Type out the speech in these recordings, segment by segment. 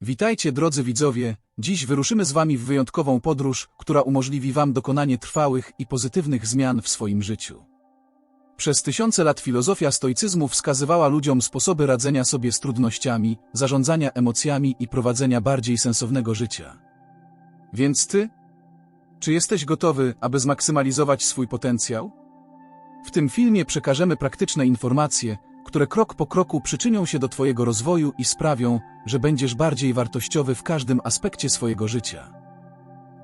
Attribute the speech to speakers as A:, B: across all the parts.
A: Witajcie drodzy widzowie, dziś wyruszymy z Wami w wyjątkową podróż, która umożliwi Wam dokonanie trwałych i pozytywnych zmian w swoim życiu. Przez tysiące lat filozofia stoicyzmu wskazywała ludziom sposoby radzenia sobie z trudnościami, zarządzania emocjami i prowadzenia bardziej sensownego życia. Więc Ty? Czy jesteś gotowy, aby zmaksymalizować swój potencjał? W tym filmie przekażemy praktyczne informacje, które krok po kroku przyczynią się do Twojego rozwoju i sprawią, że będziesz bardziej wartościowy w każdym aspekcie swojego życia.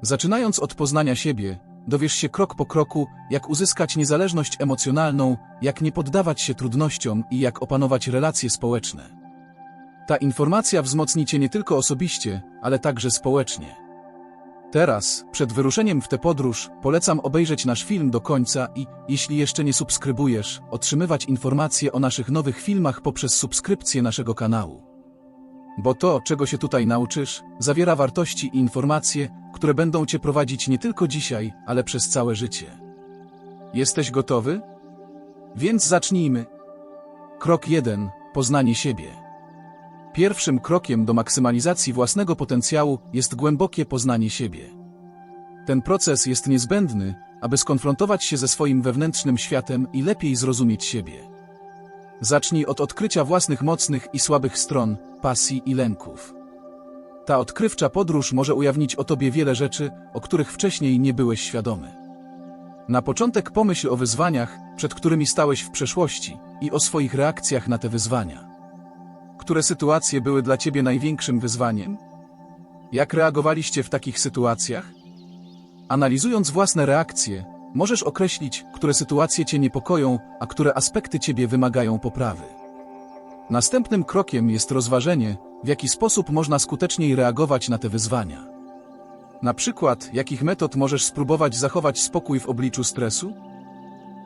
A: Zaczynając od poznania siebie, dowiesz się krok po kroku, jak uzyskać niezależność emocjonalną, jak nie poddawać się trudnościom i jak opanować relacje społeczne. Ta informacja wzmocni Cię nie tylko osobiście, ale także społecznie. Teraz, przed wyruszeniem w tę podróż, polecam obejrzeć nasz film do końca i, jeśli jeszcze nie subskrybujesz, otrzymywać informacje o naszych nowych filmach poprzez subskrypcję naszego kanału. Bo to, czego się tutaj nauczysz, zawiera wartości i informacje, które będą Cię prowadzić nie tylko dzisiaj, ale przez całe życie. Jesteś gotowy? Więc zacznijmy. Krok 1. Poznanie siebie. Pierwszym krokiem do maksymalizacji własnego potencjału jest głębokie poznanie siebie. Ten proces jest niezbędny, aby skonfrontować się ze swoim wewnętrznym światem i lepiej zrozumieć siebie. Zacznij od odkrycia własnych mocnych i słabych stron, pasji i lęków. Ta odkrywcza podróż może ujawnić o tobie wiele rzeczy, o których wcześniej nie byłeś świadomy. Na początek pomyśl o wyzwaniach, przed którymi stałeś w przeszłości i o swoich reakcjach na te wyzwania. Które sytuacje były dla Ciebie największym wyzwaniem? Jak reagowaliście w takich sytuacjach? Analizując własne reakcje, możesz określić, które sytuacje Cię niepokoją, a które aspekty Ciebie wymagają poprawy. Następnym krokiem jest rozważenie, w jaki sposób można skuteczniej reagować na te wyzwania. Na przykład, jakich metod możesz spróbować zachować spokój w obliczu stresu?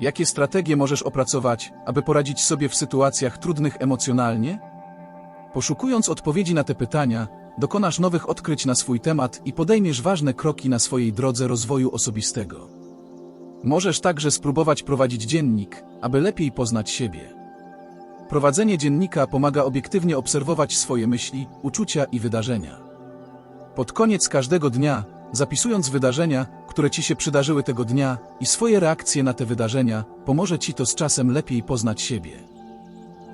A: Jakie strategie możesz opracować, aby poradzić sobie w sytuacjach trudnych emocjonalnie? Poszukując odpowiedzi na te pytania, dokonasz nowych odkryć na swój temat i podejmiesz ważne kroki na swojej drodze rozwoju osobistego. Możesz także spróbować prowadzić dziennik, aby lepiej poznać siebie. Prowadzenie dziennika pomaga obiektywnie obserwować swoje myśli, uczucia i wydarzenia. Pod koniec każdego dnia, zapisując wydarzenia, które ci się przydarzyły tego dnia i swoje reakcje na te wydarzenia, pomoże ci to z czasem lepiej poznać siebie.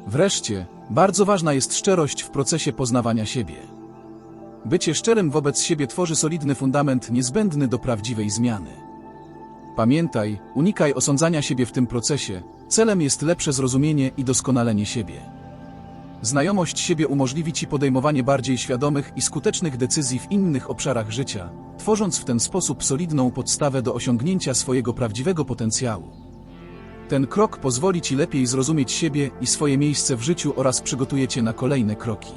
A: Wreszcie, bardzo ważna jest szczerość w procesie poznawania siebie. Bycie szczerym wobec siebie tworzy solidny fundament niezbędny do prawdziwej zmiany. Pamiętaj, unikaj osądzania siebie w tym procesie, celem jest lepsze zrozumienie i doskonalenie siebie. Znajomość siebie umożliwi Ci podejmowanie bardziej świadomych i skutecznych decyzji w innych obszarach życia, tworząc w ten sposób solidną podstawę do osiągnięcia swojego prawdziwego potencjału. Ten krok pozwoli Ci lepiej zrozumieć siebie i swoje miejsce w życiu oraz przygotuje Cię na kolejne kroki.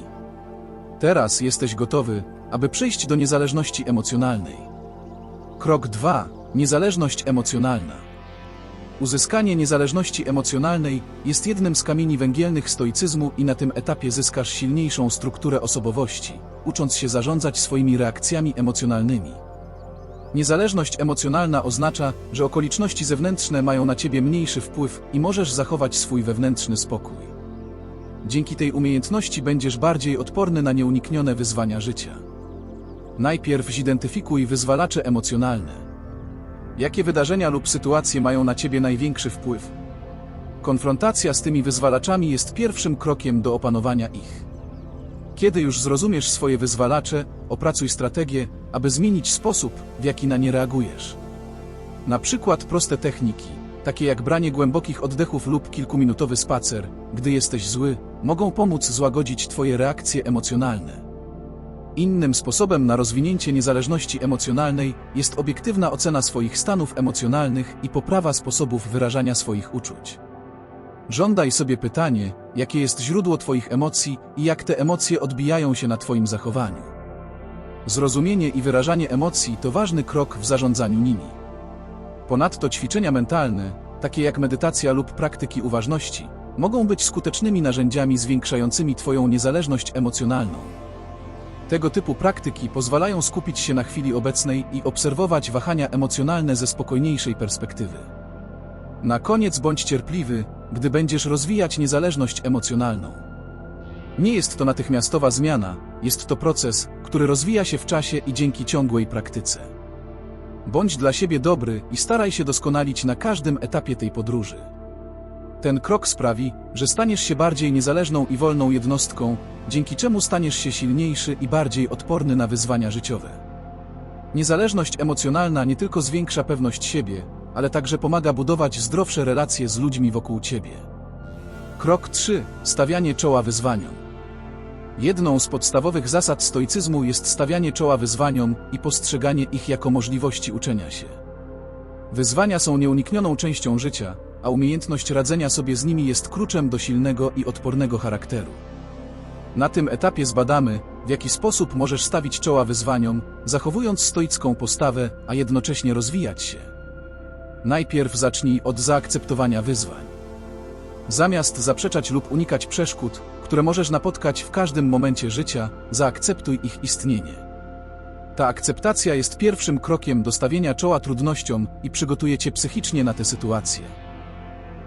A: Teraz jesteś gotowy, aby przejść do niezależności emocjonalnej. Krok 2. Niezależność emocjonalna. Uzyskanie niezależności emocjonalnej jest jednym z kamieni węgielnych stoicyzmu i na tym etapie zyskasz silniejszą strukturę osobowości, ucząc się zarządzać swoimi reakcjami emocjonalnymi. Niezależność emocjonalna oznacza, że okoliczności zewnętrzne mają na ciebie mniejszy wpływ i możesz zachować swój wewnętrzny spokój. Dzięki tej umiejętności będziesz bardziej odporny na nieuniknione wyzwania życia. Najpierw zidentyfikuj wyzwalacze emocjonalne. Jakie wydarzenia lub sytuacje mają na ciebie największy wpływ? Konfrontacja z tymi wyzwalaczami jest pierwszym krokiem do opanowania ich. Kiedy już zrozumiesz swoje wyzwalacze, opracuj strategię, aby zmienić sposób, w jaki na nie reagujesz. Na przykład proste techniki, takie jak branie głębokich oddechów lub kilkuminutowy spacer, gdy jesteś zły, mogą pomóc złagodzić Twoje reakcje emocjonalne. Innym sposobem na rozwinięcie niezależności emocjonalnej jest obiektywna ocena swoich stanów emocjonalnych i poprawa sposobów wyrażania swoich uczuć. Żądaj sobie pytanie, jakie jest źródło Twoich emocji i jak te emocje odbijają się na Twoim zachowaniu. Zrozumienie i wyrażanie emocji to ważny krok w zarządzaniu nimi. Ponadto ćwiczenia mentalne, takie jak medytacja lub praktyki uważności, mogą być skutecznymi narzędziami zwiększającymi Twoją niezależność emocjonalną. Tego typu praktyki pozwalają skupić się na chwili obecnej i obserwować wahania emocjonalne ze spokojniejszej perspektywy. Na koniec bądź cierpliwy, gdy będziesz rozwijać niezależność emocjonalną. Nie jest to natychmiastowa zmiana, jest to proces, który rozwija się w czasie i dzięki ciągłej praktyce. Bądź dla siebie dobry i staraj się doskonalić na każdym etapie tej podróży. Ten krok sprawi, że staniesz się bardziej niezależną i wolną jednostką, dzięki czemu staniesz się silniejszy i bardziej odporny na wyzwania życiowe. Niezależność emocjonalna nie tylko zwiększa pewność siebie, ale także pomaga budować zdrowsze relacje z ludźmi wokół ciebie. Krok 3. Stawianie czoła wyzwaniom. Jedną z podstawowych zasad stoicyzmu jest stawianie czoła wyzwaniom i postrzeganie ich jako możliwości uczenia się. Wyzwania są nieuniknioną częścią życia, a umiejętność radzenia sobie z nimi jest kluczem do silnego i odpornego charakteru. Na tym etapie zbadamy, w jaki sposób możesz stawić czoła wyzwaniom, zachowując stoicką postawę, a jednocześnie rozwijać się. Najpierw zacznij od zaakceptowania wyzwań. Zamiast zaprzeczać lub unikać przeszkód, które możesz napotkać w każdym momencie życia, zaakceptuj ich istnienie. Ta akceptacja jest pierwszym krokiem do stawienia czoła trudnościom i przygotuje cię psychicznie na te sytuacje.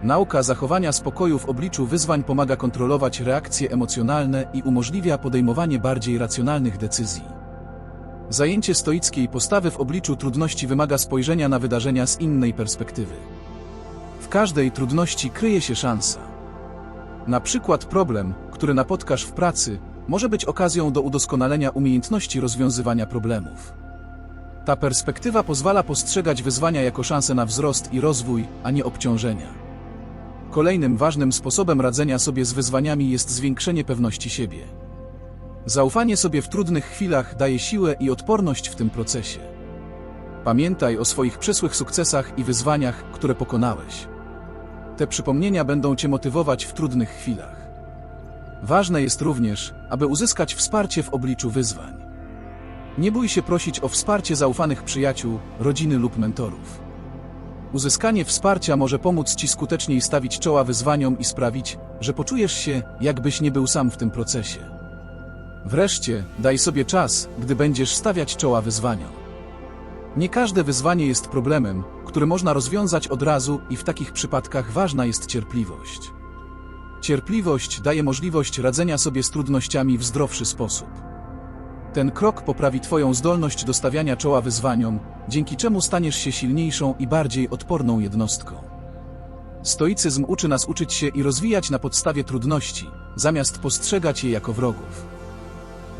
A: Nauka zachowania spokoju w obliczu wyzwań pomaga kontrolować reakcje emocjonalne i umożliwia podejmowanie bardziej racjonalnych decyzji. Zajęcie stoickiej postawy w obliczu trudności wymaga spojrzenia na wydarzenia z innej perspektywy. W każdej trudności kryje się szansa. Na przykład problem, który napotkasz w pracy, może być okazją do udoskonalenia umiejętności rozwiązywania problemów. Ta perspektywa pozwala postrzegać wyzwania jako szansę na wzrost i rozwój, a nie obciążenia. Kolejnym ważnym sposobem radzenia sobie z wyzwaniami jest zwiększenie pewności siebie. Zaufanie sobie w trudnych chwilach daje siłę i odporność w tym procesie. Pamiętaj o swoich przysłych sukcesach i wyzwaniach, które pokonałeś. Te przypomnienia będą Cię motywować w trudnych chwilach. Ważne jest również, aby uzyskać wsparcie w obliczu wyzwań. Nie bój się prosić o wsparcie zaufanych przyjaciół, rodziny lub mentorów. Uzyskanie wsparcia może pomóc Ci skuteczniej stawić czoła wyzwaniom i sprawić, że poczujesz się, jakbyś nie był sam w tym procesie. Wreszcie, daj sobie czas, gdy będziesz stawiać czoła wyzwaniom. Nie każde wyzwanie jest problemem, który można rozwiązać od razu i w takich przypadkach ważna jest cierpliwość. Cierpliwość daje możliwość radzenia sobie z trudnościami w zdrowszy sposób. Ten krok poprawi Twoją zdolność do stawiania czoła wyzwaniom, dzięki czemu staniesz się silniejszą i bardziej odporną jednostką. Stoicyzm uczy nas uczyć się i rozwijać na podstawie trudności, zamiast postrzegać je jako wrogów.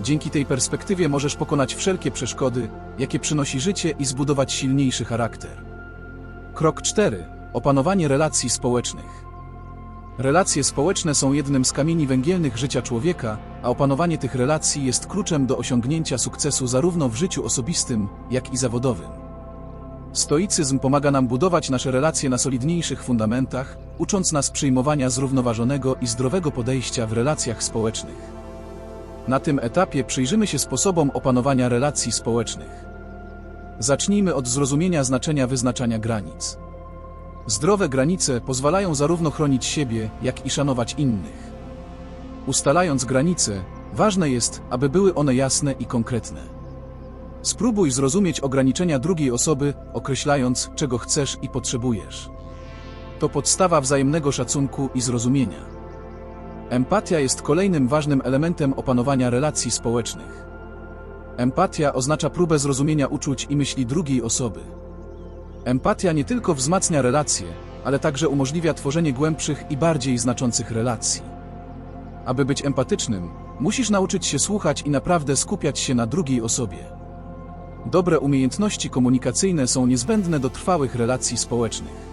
A: Dzięki tej perspektywie możesz pokonać wszelkie przeszkody, jakie przynosi życie i zbudować silniejszy charakter. Krok 4. Opanowanie relacji społecznych. Relacje społeczne są jednym z kamieni węgielnych życia człowieka, a opanowanie tych relacji jest kluczem do osiągnięcia sukcesu zarówno w życiu osobistym, jak i zawodowym. Stoicyzm pomaga nam budować nasze relacje na solidniejszych fundamentach, ucząc nas przyjmowania zrównoważonego i zdrowego podejścia w relacjach społecznych. Na tym etapie przyjrzymy się sposobom opanowania relacji społecznych. Zacznijmy od zrozumienia znaczenia wyznaczania granic. Zdrowe granice pozwalają zarówno chronić siebie, jak i szanować innych. Ustalając granice, ważne jest, aby były one jasne i konkretne. Spróbuj zrozumieć ograniczenia drugiej osoby, określając, czego chcesz i potrzebujesz. To podstawa wzajemnego szacunku i zrozumienia. Empatia jest kolejnym ważnym elementem opanowania relacji społecznych. Empatia oznacza próbę zrozumienia uczuć i myśli drugiej osoby. Empatia nie tylko wzmacnia relacje, ale także umożliwia tworzenie głębszych i bardziej znaczących relacji. Aby być empatycznym, musisz nauczyć się słuchać i naprawdę skupiać się na drugiej osobie. Dobre umiejętności komunikacyjne są niezbędne do trwałych relacji społecznych.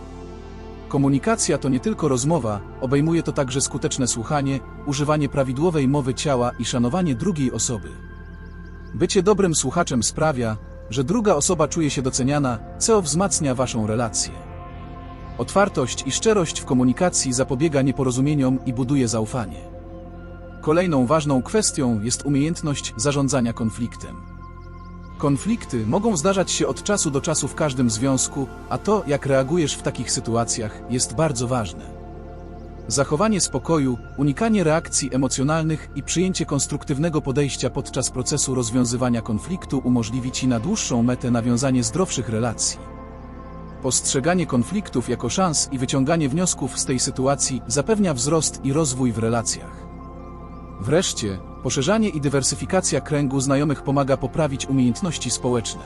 A: Komunikacja to nie tylko rozmowa, obejmuje to także skuteczne słuchanie, używanie prawidłowej mowy ciała i szanowanie drugiej osoby. Bycie dobrym słuchaczem sprawia, że druga osoba czuje się doceniana, co wzmacnia waszą relację. Otwartość i szczerość w komunikacji zapobiega nieporozumieniom i buduje zaufanie. Kolejną ważną kwestią jest umiejętność zarządzania konfliktem. Konflikty mogą zdarzać się od czasu do czasu w każdym związku, a to, jak reagujesz w takich sytuacjach, jest bardzo ważne. Zachowanie spokoju, unikanie reakcji emocjonalnych i przyjęcie konstruktywnego podejścia podczas procesu rozwiązywania konfliktu umożliwi Ci na dłuższą metę nawiązanie zdrowszych relacji. Postrzeganie konfliktów jako szans i wyciąganie wniosków z tej sytuacji zapewnia wzrost i rozwój w relacjach. Wreszcie, poszerzanie i dywersyfikacja kręgu znajomych pomaga poprawić umiejętności społeczne.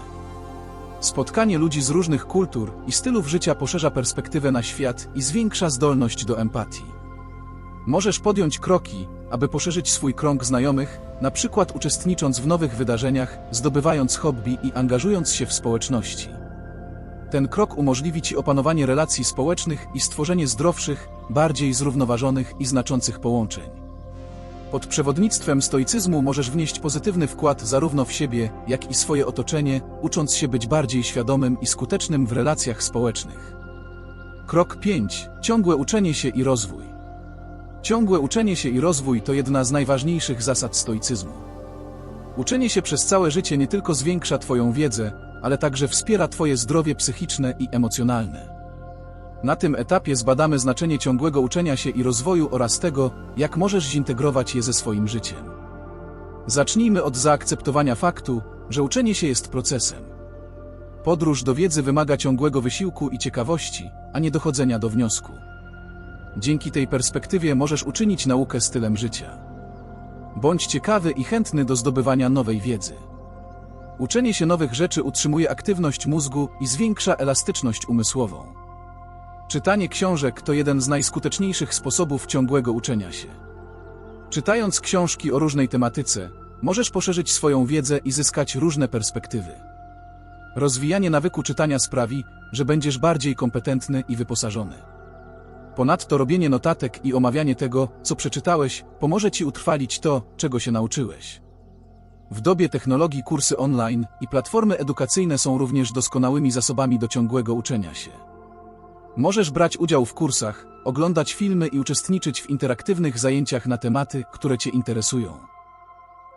A: Spotkanie ludzi z różnych kultur i stylów życia poszerza perspektywę na świat i zwiększa zdolność do empatii. Możesz podjąć kroki, aby poszerzyć swój krąg znajomych, na przykład uczestnicząc w nowych wydarzeniach, zdobywając hobby i angażując się w społeczności. Ten krok umożliwi Ci opanowanie relacji społecznych i stworzenie zdrowszych, bardziej zrównoważonych i znaczących połączeń. Pod przewodnictwem stoicyzmu możesz wnieść pozytywny wkład zarówno w siebie, jak i swoje otoczenie, ucząc się być bardziej świadomym i skutecznym w relacjach społecznych. Krok 5. Ciągłe uczenie się i rozwój. Ciągłe uczenie się i rozwój to jedna z najważniejszych zasad stoicyzmu. Uczenie się przez całe życie nie tylko zwiększa Twoją wiedzę, ale także wspiera Twoje zdrowie psychiczne i emocjonalne. Na tym etapie zbadamy znaczenie ciągłego uczenia się i rozwoju oraz tego, jak możesz zintegrować je ze swoim życiem. Zacznijmy od zaakceptowania faktu, że uczenie się jest procesem. Podróż do wiedzy wymaga ciągłego wysiłku i ciekawości, a nie dochodzenia do wniosku. Dzięki tej perspektywie możesz uczynić naukę stylem życia. Bądź ciekawy i chętny do zdobywania nowej wiedzy. Uczenie się nowych rzeczy utrzymuje aktywność mózgu i zwiększa elastyczność umysłową. Czytanie książek to jeden z najskuteczniejszych sposobów ciągłego uczenia się. Czytając książki o różnej tematyce, możesz poszerzyć swoją wiedzę i zyskać różne perspektywy. Rozwijanie nawyku czytania sprawi, że będziesz bardziej kompetentny i wyposażony. Ponadto robienie notatek i omawianie tego, co przeczytałeś, pomoże Ci utrwalić to, czego się nauczyłeś. W dobie technologii kursy online i platformy edukacyjne są również doskonałymi zasobami do ciągłego uczenia się. Możesz brać udział w kursach, oglądać filmy i uczestniczyć w interaktywnych zajęciach na tematy, które Cię interesują.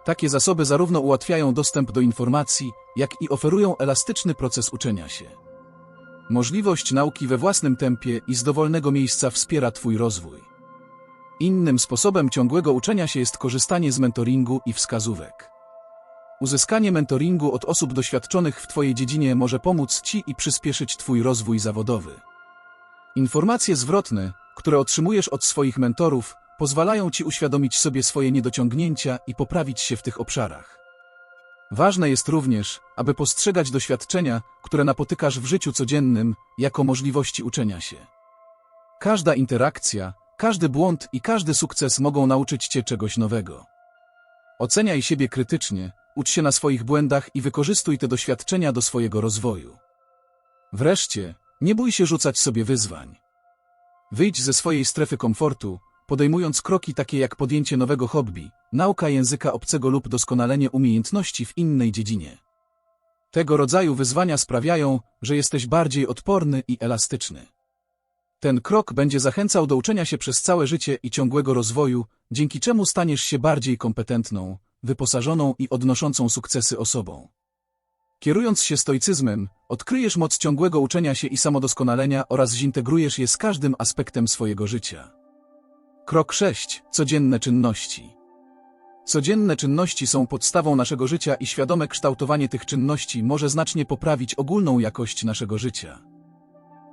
A: Takie zasoby zarówno ułatwiają dostęp do informacji, jak i oferują elastyczny proces uczenia się. Możliwość nauki we własnym tempie i z dowolnego miejsca wspiera Twój rozwój. Innym sposobem ciągłego uczenia się jest korzystanie z mentoringu i wskazówek. Uzyskanie mentoringu od osób doświadczonych w Twojej dziedzinie może pomóc Ci i przyspieszyć Twój rozwój zawodowy. Informacje zwrotne, które otrzymujesz od swoich mentorów, pozwalają Ci uświadomić sobie swoje niedociągnięcia i poprawić się w tych obszarach. Ważne jest również, aby postrzegać doświadczenia, które napotykasz w życiu codziennym, jako możliwości uczenia się. Każda interakcja, każdy błąd i każdy sukces mogą nauczyć Cię czegoś nowego. Oceniaj siebie krytycznie, ucz się na swoich błędach i wykorzystuj te doświadczenia do swojego rozwoju. Wreszcie, nie bój się rzucać sobie wyzwań. Wyjdź ze swojej strefy komfortu, podejmując kroki takie jak podjęcie nowego hobby, nauka języka obcego lub doskonalenie umiejętności w innej dziedzinie. Tego rodzaju wyzwania sprawiają, że jesteś bardziej odporny i elastyczny. Ten krok będzie zachęcał do uczenia się przez całe życie i ciągłego rozwoju, dzięki czemu staniesz się bardziej kompetentną, wyposażoną i odnoszącą sukcesy osobą. Kierując się stoicyzmem, odkryjesz moc ciągłego uczenia się i samodoskonalenia oraz zintegrujesz je z każdym aspektem swojego życia. Krok 6. Codzienne czynności. Codzienne czynności są podstawą naszego życia i świadome kształtowanie tych czynności może znacznie poprawić ogólną jakość naszego życia.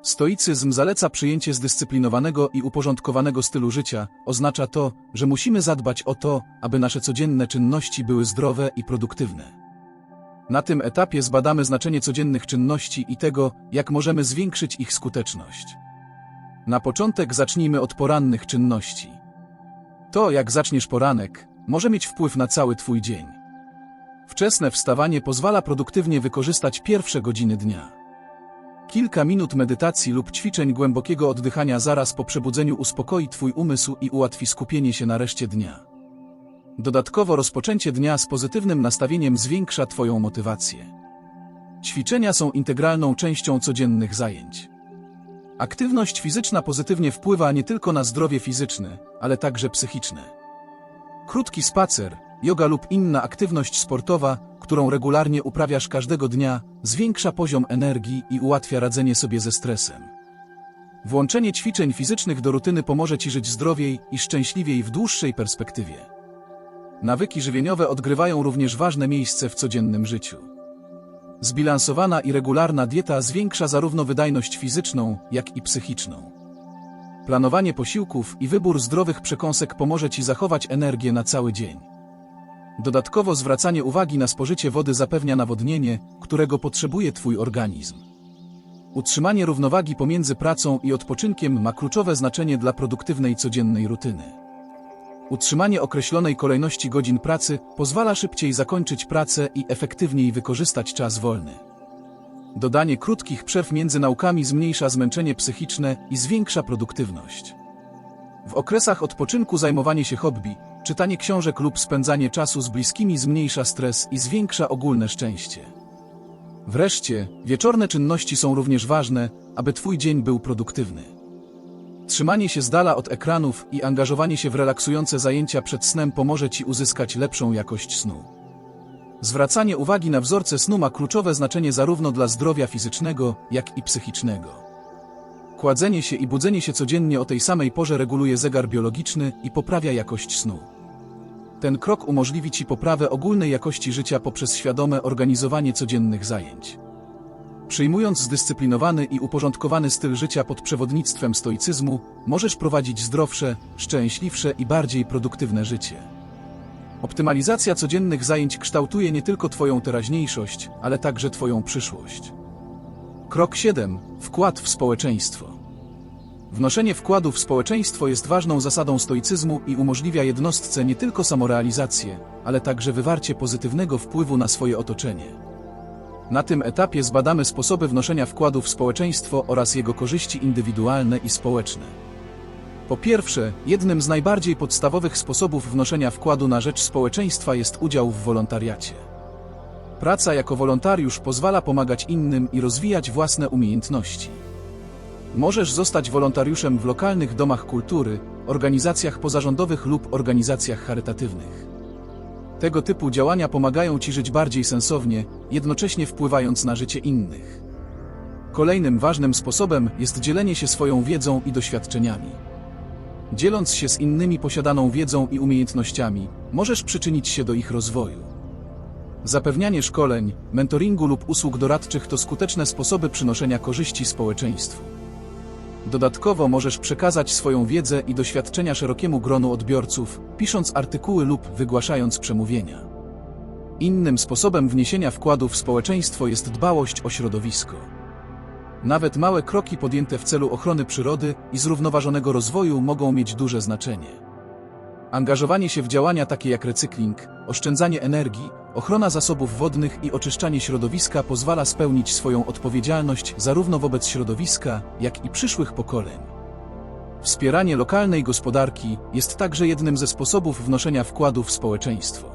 A: Stoicyzm zaleca przyjęcie zdyscyplinowanego i uporządkowanego stylu życia, oznacza to, że musimy zadbać o to, aby nasze codzienne czynności były zdrowe i produktywne. Na tym etapie zbadamy znaczenie codziennych czynności i tego, jak możemy zwiększyć ich skuteczność. Na początek zacznijmy od porannych czynności. To, jak zaczniesz poranek, może mieć wpływ na cały Twój dzień. Wczesne wstawanie pozwala produktywnie wykorzystać pierwsze godziny dnia. Kilka minut medytacji lub ćwiczeń głębokiego oddychania zaraz po przebudzeniu uspokoi Twój umysł i ułatwi skupienie się na reszcie dnia. Dodatkowo rozpoczęcie dnia z pozytywnym nastawieniem zwiększa Twoją motywację. Ćwiczenia są integralną częścią codziennych zajęć. Aktywność fizyczna pozytywnie wpływa nie tylko na zdrowie fizyczne, ale także psychiczne. Krótki spacer, yoga lub inna aktywność sportowa, którą regularnie uprawiasz każdego dnia, zwiększa poziom energii i ułatwia radzenie sobie ze stresem. Włączenie ćwiczeń fizycznych do rutyny pomoże Ci żyć zdrowiej i szczęśliwiej w dłuższej perspektywie. Nawyki żywieniowe odgrywają również ważne miejsce w codziennym życiu. Zbilansowana i regularna dieta zwiększa zarówno wydajność fizyczną, jak i psychiczną. Planowanie posiłków i wybór zdrowych przekąsek pomoże Ci zachować energię na cały dzień. Dodatkowo zwracanie uwagi na spożycie wody zapewnia nawodnienie, którego potrzebuje Twój organizm. Utrzymanie równowagi pomiędzy pracą i odpoczynkiem ma kluczowe znaczenie dla produktywnej codziennej rutyny. Utrzymanie określonej kolejności godzin pracy pozwala szybciej zakończyć pracę i efektywniej wykorzystać czas wolny. Dodanie krótkich przerw między naukami zmniejsza zmęczenie psychiczne i zwiększa produktywność. W okresach odpoczynku zajmowanie się hobby, czytanie książek lub spędzanie czasu z bliskimi zmniejsza stres i zwiększa ogólne szczęście. Wreszcie, wieczorne czynności są również ważne, aby Twój dzień był produktywny. Trzymanie się z dala od ekranów i angażowanie się w relaksujące zajęcia przed snem pomoże Ci uzyskać lepszą jakość snu. Zwracanie uwagi na wzorce snu ma kluczowe znaczenie zarówno dla zdrowia fizycznego, jak i psychicznego. Kładzenie się i budzenie się codziennie o tej samej porze reguluje zegar biologiczny i poprawia jakość snu. Ten krok umożliwi Ci poprawę ogólnej jakości życia poprzez świadome organizowanie codziennych zajęć. Przyjmując zdyscyplinowany i uporządkowany styl życia pod przewodnictwem stoicyzmu, możesz prowadzić zdrowsze, szczęśliwsze i bardziej produktywne życie. Optymalizacja codziennych zajęć kształtuje nie tylko Twoją teraźniejszość, ale także Twoją przyszłość. Krok 7. Wkład w społeczeństwo. Wnoszenie wkładu w społeczeństwo jest ważną zasadą stoicyzmu i umożliwia jednostce nie tylko samorealizację, ale także wywarcie pozytywnego wpływu na swoje otoczenie. Na tym etapie zbadamy sposoby wnoszenia wkładu w społeczeństwo oraz jego korzyści indywidualne i społeczne. Po pierwsze, jednym z najbardziej podstawowych sposobów wnoszenia wkładu na rzecz społeczeństwa jest udział w wolontariacie. Praca jako wolontariusz pozwala pomagać innym i rozwijać własne umiejętności. Możesz zostać wolontariuszem w lokalnych domach kultury, organizacjach pozarządowych lub organizacjach charytatywnych. Tego typu działania pomagają Ci żyć bardziej sensownie, jednocześnie wpływając na życie innych. Kolejnym ważnym sposobem jest dzielenie się swoją wiedzą i doświadczeniami. Dzieląc się z innymi posiadaną wiedzą i umiejętnościami, możesz przyczynić się do ich rozwoju. Zapewnianie szkoleń, mentoringu lub usług doradczych to skuteczne sposoby przynoszenia korzyści społeczeństwu. Dodatkowo możesz przekazać swoją wiedzę i doświadczenia szerokiemu gronu odbiorców, pisząc artykuły lub wygłaszając przemówienia. Innym sposobem wniesienia wkładu w społeczeństwo jest dbałość o środowisko. Nawet małe kroki podjęte w celu ochrony przyrody i zrównoważonego rozwoju mogą mieć duże znaczenie. Angażowanie się w działania takie jak recykling, oszczędzanie energii, ochrona zasobów wodnych i oczyszczanie środowiska pozwala spełnić swoją odpowiedzialność zarówno wobec środowiska, jak i przyszłych pokoleń. Wspieranie lokalnej gospodarki jest także jednym ze sposobów wnoszenia wkładu w społeczeństwo.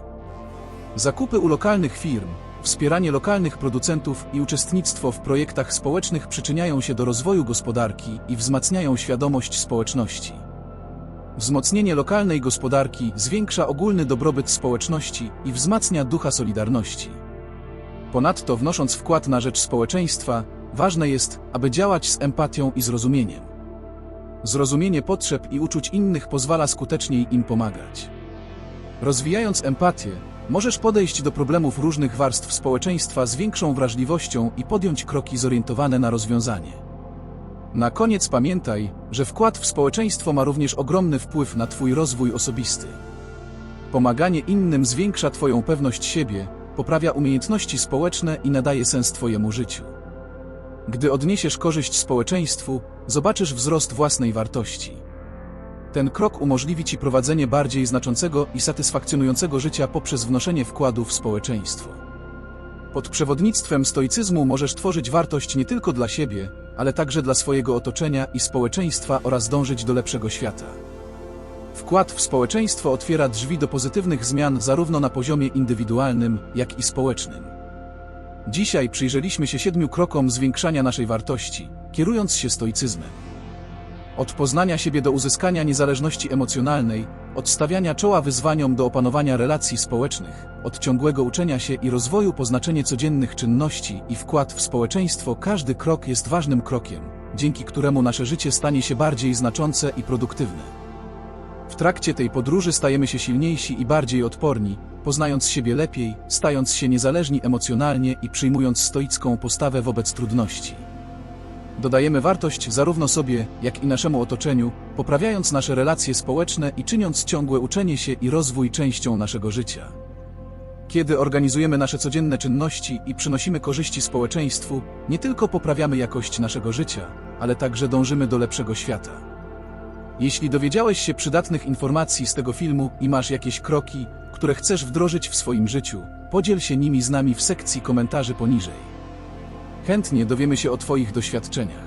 A: Zakupy u lokalnych firm, wspieranie lokalnych producentów i uczestnictwo w projektach społecznych przyczyniają się do rozwoju gospodarki i wzmacniają świadomość społeczności. Wzmocnienie lokalnej gospodarki zwiększa ogólny dobrobyt społeczności i wzmacnia ducha solidarności. Ponadto wnosząc wkład na rzecz społeczeństwa, ważne jest, aby działać z empatią i zrozumieniem. Zrozumienie potrzeb i uczuć innych pozwala skuteczniej im pomagać. Rozwijając empatię, możesz podejść do problemów różnych warstw społeczeństwa z większą wrażliwością i podjąć kroki zorientowane na rozwiązanie. Na koniec pamiętaj, że wkład w społeczeństwo ma również ogromny wpływ na Twój rozwój osobisty. Pomaganie innym zwiększa Twoją pewność siebie, poprawia umiejętności społeczne i nadaje sens Twojemu życiu. Gdy odniesiesz korzyść społeczeństwu, zobaczysz wzrost własnej wartości. Ten krok umożliwi Ci prowadzenie bardziej znaczącego i satysfakcjonującego życia poprzez wnoszenie wkładu w społeczeństwo. Pod przewodnictwem stoicyzmu możesz tworzyć wartość nie tylko dla siebie, ale także dla swojego otoczenia i społeczeństwa oraz dążyć do lepszego świata. Wkład w społeczeństwo otwiera drzwi do pozytywnych zmian zarówno na poziomie indywidualnym, jak i społecznym. Dzisiaj przyjrzeliśmy się siedmiu krokom zwiększania naszej wartości, kierując się stoicyzmem. Od poznania siebie do uzyskania niezależności emocjonalnej, od stawiania czoła wyzwaniom do opanowania relacji społecznych, od ciągłego uczenia się i rozwoju po znaczenie codziennych czynności i wkład w społeczeństwo, każdy krok jest ważnym krokiem, dzięki któremu nasze życie stanie się bardziej znaczące i produktywne. W trakcie tej podróży stajemy się silniejsi i bardziej odporni, poznając siebie lepiej, stając się niezależni emocjonalnie i przyjmując stoicką postawę wobec trudności. Dodajemy wartość zarówno sobie, jak i naszemu otoczeniu, poprawiając nasze relacje społeczne i czyniąc ciągłe uczenie się i rozwój częścią naszego życia. Kiedy organizujemy nasze codzienne czynności i przynosimy korzyści społeczeństwu, nie tylko poprawiamy jakość naszego życia, ale także dążymy do lepszego świata. Jeśli dowiedziałeś się przydatnych informacji z tego filmu i masz jakieś kroki, które chcesz wdrożyć w swoim życiu, podziel się nimi z nami w sekcji komentarzy poniżej. Chętnie dowiemy się o Twoich doświadczeniach.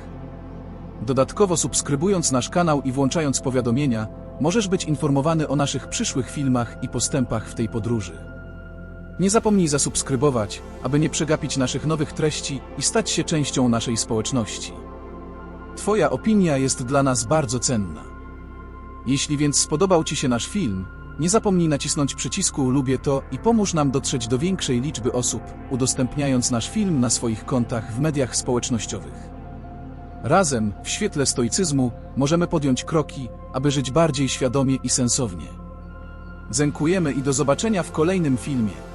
A: Dodatkowo subskrybując nasz kanał i włączając powiadomienia, możesz być informowany o naszych przyszłych filmach i postępach w tej podróży. Nie zapomnij zasubskrybować, aby nie przegapić naszych nowych treści i stać się częścią naszej społeczności. Twoja opinia jest dla nas bardzo cenna. Jeśli więc spodobał Ci się nasz film, nie zapomnij nacisnąć przycisku lubię to i pomóż nam dotrzeć do większej liczby osób, udostępniając nasz film na swoich kontach w mediach społecznościowych. Razem, w świetle stoicyzmu, możemy podjąć kroki, aby żyć bardziej świadomie i sensownie. Dziękujemy i do zobaczenia w kolejnym filmie.